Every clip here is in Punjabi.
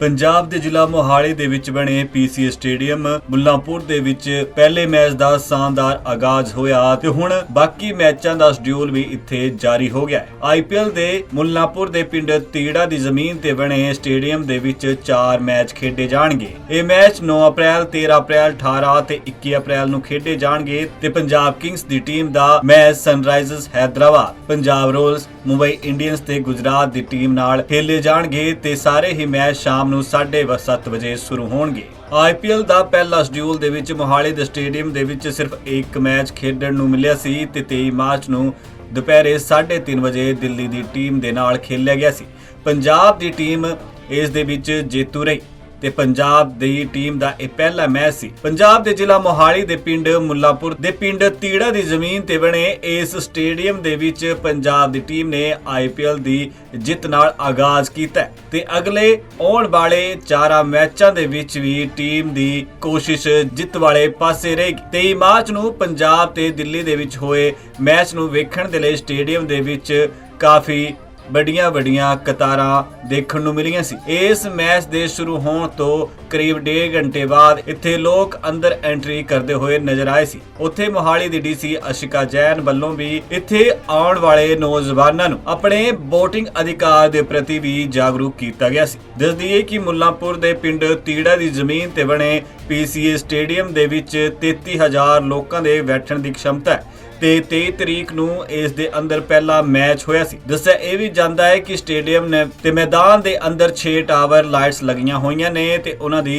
ਪੰਜਾਬ ਦੇ ਜ਼ਿਲ੍ਹਾ ਮੋਹਾਲੀ ਦੇ ਵਿੱਚ ਬਣੇ ਪੀਸੀਏ ਸਟੇਡੀਅਮ ਮੁੱਲਾਂਪੁਰ ਦੇ ਵਿੱਚ ਪਹਿਲੇ ਮੈਚ ਦਾ ਸ਼ਾਨਦਾਰ ਆਗਾਜ਼ ਹੋਇਆ ਤੇ ਹੁਣ ਬਾਕੀ ਮੈਚਾਂ ਦਾ ਸ਼ਡਿਊਲ ਵੀ ਇੱਥੇ ਜਾਰੀ ਹੋ ਗਿਆ ਹੈ। ਆਈਪੀਐਲ ਦੇ ਮੁੱਲਾਂਪੁਰ ਦੇ ਪਿੰਡ ਤੀੜਾ ਦੀ ਜ਼ਮੀਨ ਤੇ ਬਣੇ ਸਟੇਡੀਅਮ ਦੇ ਵਿੱਚ 4 ਮੈਚ ਖੇਡੇ ਜਾਣਗੇ। ਇਹ ਮੈਚ 9 ਅਪ੍ਰੈਲ 13 ਅਪ੍ਰੈਲ 18 ਤੇ 21 ਅਪ੍ਰੈਲ ਨੂੰ ਖੇਡੇ ਜਾਣਗੇ ਤੇ ਪੰਜਾਬ ਕਿੰਗਸ ਦੀ ਟੀਮ ਦਾ match Sunrisers Hyderabad, Punjab Royals Mumbai Indians ਤੇ ਗੁਜਰਾਤ ਦੀ ਟੀਮ ਨਾਲ ਖੇਲੇ ਜਾਣਗੇ ਤੇ ਸਾਰੇ ਹੀ ਮੈਚ ਸ਼ਾਮ ਨੂੰ 7:30 ਵਜੇ ਸ਼ੁਰੂ ਹੋਣਗੇ। ਆਈਪੀਐਲ ਦਾ ਪਹਿਲਾ ਸ਼ਡਿਊਲ ਦੇ ਵਿੱਚ ਮੋਹਾਲੀ ਦੇ ਸਟੇਡੀਅਮ ਦੇ ਵਿੱਚ ਸਿਰਫ ਇੱਕ ਮੈਚ ਖੇਡਣ ਨੂੰ ਮਿਲਿਆ ਸੀ ਤੇ 23 ਮਾਰਚ ਨੂੰ ਦੁਪਹਿਰੇ 3:30 ਵਜੇ ਦਿੱਲੀ ਦੀ ਟੀਮ ਦੇ ਨਾਲ ਖੇਲਿਆ ਗਿਆ ਸੀ। ਪੰਜਾਬ ਦੀ ਟੀਮ ਇਸ ਦੇ ਵਿੱਚ ਜੇਤੂ ਰਹੀ। ਤੇ ਪੰਜਾਬ ਦੀ ਟੀਮ ਦਾ ਇਹ ਪਹਿਲਾ ਮੈਚ ਸੀ। ਪੰਜਾਬ ਦੇ ਜ਼ਿਲ੍ਹਾ ਮੋਹਾਲੀ ਦੇ ਪਿੰਡ ਮੁੱਲਾਪੁਰ ਦੇ ਪਿੰਡ ਤੀੜਾ ਦੀ ਜ਼ਮੀਨ ਤੇ ਬਣੇ ਇਸ ਸਟੇਡੀਅਮ ਦੇ ਵਿੱਚ ਪੰਜਾਬ ਦੀ ਟੀਮ ਨੇ ਆਈਪੀਐਲ ਦੀ ਜਿੱਤ ਨਾਲ ਆਗਾਜ਼ ਕੀਤਾ ਤੇ ਅਗਲੇ ਆਉਣ ਵਾਲੇ ਚਾਰਾਂ ਮੈਚਾਂ ਦੇ ਵਿੱਚ ਵੀ ਟੀਮ ਦੀ ਕੋਸ਼ਿਸ਼ ਜਿੱਤ ਵਾਲੇ ਪਾਸੇ ਰਹੇਗੀ। 23 ਮਾਰਚ ਨੂੰ ਪੰਜਾਬ ਤੇ ਦਿੱਲੀ ਦੇ ਵਿੱਚ ਹੋਏ ਮੈਚ ਨੂੰ ਵੇਖਣ ਦੇ ਲਈ ਸਟੇਡੀਅਮ ਦੇ ਵਿੱਚ ਕਾਫੀ ਵੱਡੀਆਂ ਵੱਡੀਆਂ ਕਤਾਰਾਂ ਦੇਖਣ ਨੂੰ ਮਿਲੀਆਂ ਸੀ। ਇਸ ਮੈਚ ਦੇ ਸ਼ੁਰੂ ਹੋਣ ਤੋਂ ਕਰੀਬ 1.5 ਘੰਟੇ ਬਾਅਦ ਇੱਥੇ ਲੋਕ ਅੰਦਰ ਐਂਟਰੀ ਕਰਦੇ ਹੋਏ ਨਜ਼ਰ ਆਏ ਸੀ। ਉੱਥੇ ਮੋਹਾਲੀ ਦੀ ਡੀਸੀ ਅਸ਼ਿਕਾ ਜੈਨ ਵੱਲੋਂ ਵੀ ਇੱਥੇ ਆਉਣ ਵਾਲੇ ਨੌਜਵਾਨਾਂ ਨੂੰ ਆਪਣੇ VOTING ਅਧਿਕਾਰ ਦੇ ਪ੍ਰਤੀ ਵੀ ਜਾਗਰੂਕ ਕੀਤਾ ਗਿਆ ਸੀ। ਦੱਸਦੀ ਹੈ ਕਿ ਮੁੱਲਾਪੁਰ ਦੇ ਪਿੰਡ ਤੀੜਾ ਦੀ ਜ਼ਮੀਨ ਤੇ ਬਣੇ ਪੀਸੀਏ ਸਟੇਡੀਅਮ ਦੇ ਵਿੱਚ 33000 ਲੋਕਾਂ ਦੇ ਬੈਠਣ ਦੀ ਸ਼ਮਤਾ ਹੈ। ਤੇ 23 ਤਰੀਕ ਨੂੰ ਇਸ ਦੇ ਅੰਦਰ ਪਹਿਲਾ ਮੈਚ ਹੋਇਆ ਸੀ। ਦੱਸਿਆ ਇਹ ਵੀ ਜਾਂਦਾ ਹੈ ਕਿ ਸਟੇਡੀਅਮ ਨੇ ਤੇ ਮੈਦਾਨ ਦੇ ਅੰਦਰ 6 ਟਾਵਰ ਲਾਈਟਸ ਲੱਗੀਆਂ ਹੋਈਆਂ ਨੇ ਤੇ ਉਹਨਾਂ ਦੀ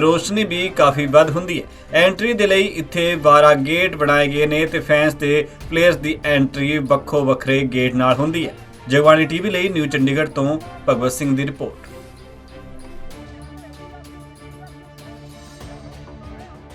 ਰੋਸ਼ਨੀ ਵੀ ਕਾਫੀ ਵੱਧ ਹੁੰਦੀ ਹੈ। ਐਂਟਰੀ ਦੇ ਲਈ ਇੱਥੇ 12 ਗੇਟ ਬਣਾਏ ਗਏ ਨੇ ਤੇ ਫੈਨਸ ਤੇ ਪਲੇਅਰਸ ਦੀ ਐਂਟਰੀ ਵੱਖੋ ਵੱਖਰੇ ਗੇਟ ਨਾਲ ਹੁੰਦੀ ਹੈ। ਜਗਬਾਣੀ ਟੀਵੀ ਲਈ ਨਿਊ ਚੰਡੀਗੜ੍ਹ ਤੋਂ ਭਗਵਤ ਸਿੰਘ ਦੀ ਰਿਪੋਰਟ।